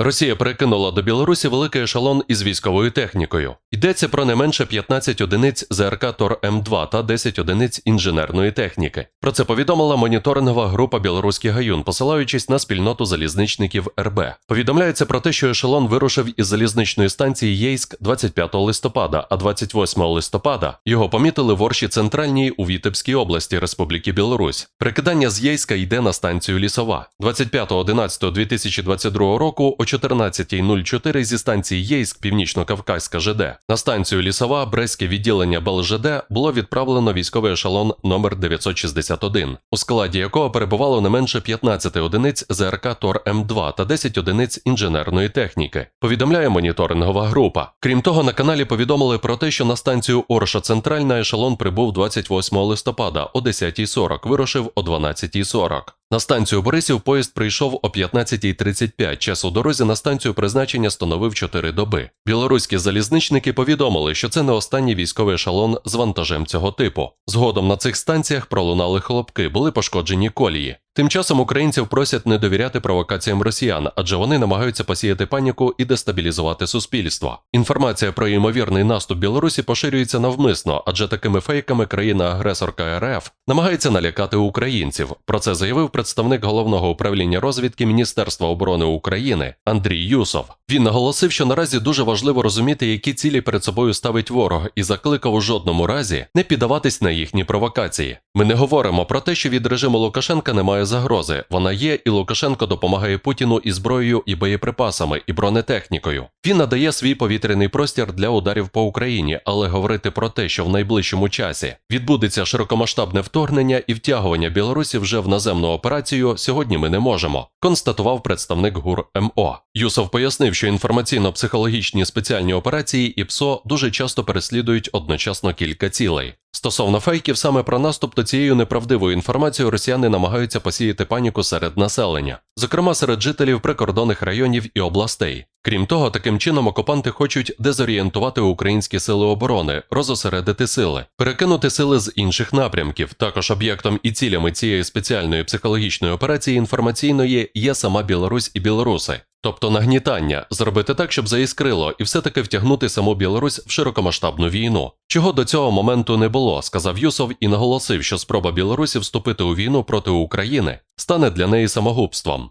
Росія перекинула до Білорусі великий ешелон із військовою технікою. Йдеться про не менше 15 одиниць ЗРК Тор М2 та 10 одиниць інженерної техніки. Про це повідомила моніторингова група Білоруський гаюн, посилаючись на спільноту залізничників РБ. Повідомляється про те, що ешелон вирушив із залізничної станції Єйськ 25 листопада, а 28 листопада його помітили в Орші Центральній у Вітебській області Республіки Білорусь. Прикидання з Єйська йде на станцію Лісова. 25.11.2022 року 14.04 зі станції Єйськ Північно-Кавказька ЖД на станцію Лісова Брестське відділення БЛЖД було відправлено військовий ешелон номер 961, у складі якого перебувало не менше 15 одиниць ЗРК Тор М2 та 10 одиниць інженерної техніки. Повідомляє моніторингова група. Крім того, на каналі повідомили про те, що на станцію Орша Центральна ешелон прибув 28 листопада о 10.40, вирушив о 12.40. На станцію Борисів поїзд прийшов о 15.35. Час у дорозі на станцію призначення становив 4 доби. Білоруські залізничники повідомили, що це не останній військовий ешелон з вантажем цього типу. Згодом на цих станціях пролунали хлопки, були пошкоджені колії. Тим часом українців просять не довіряти провокаціям росіян, адже вони намагаються посіяти паніку і дестабілізувати суспільство. Інформація про ймовірний наступ Білорусі поширюється навмисно, адже такими фейками країна-агресорка РФ намагається налякати українців. Про це заявив представник головного управління розвідки Міністерства оборони України Андрій Юсов. Він наголосив, що наразі дуже важливо розуміти, які цілі перед собою ставить ворог, і закликав у жодному разі не піддаватись на їхні провокації. Ми не говоримо про те, що від режиму Лукашенка немає загрози. Вона є, і Лукашенко допомагає Путіну і зброєю, і боєприпасами, і бронетехнікою. Він надає свій повітряний простір для ударів по Україні, але говорити про те, що в найближчому часі відбудеться широкомасштабне вторгнення і втягування Білорусі вже в наземну операцію, сьогодні ми не можемо. Констатував представник ГУР МО. Юсов пояснив, що інформаційно-психологічні спеціальні операції і ПСО дуже часто переслідують одночасно кілька цілей. Стосовно фейків, саме про наступ до цією неправдивою інформацією росіяни намагаються посіяти паніку серед населення, зокрема серед жителів прикордонних районів і областей. Крім того, таким чином окупанти хочуть дезорієнтувати українські сили оборони, розосередити сили, перекинути сили з інших напрямків. Також об'єктом і цілями цієї спеціальної психологічної операції інформаційної є сама Білорусь і білоруси. Тобто нагнітання, зробити так, щоб заіскрило, і все-таки втягнути саму Білорусь в широкомасштабну війну. Чого до цього моменту не було, сказав Юсов і наголосив, що спроба Білорусі вступити у війну проти України стане для неї самогубством.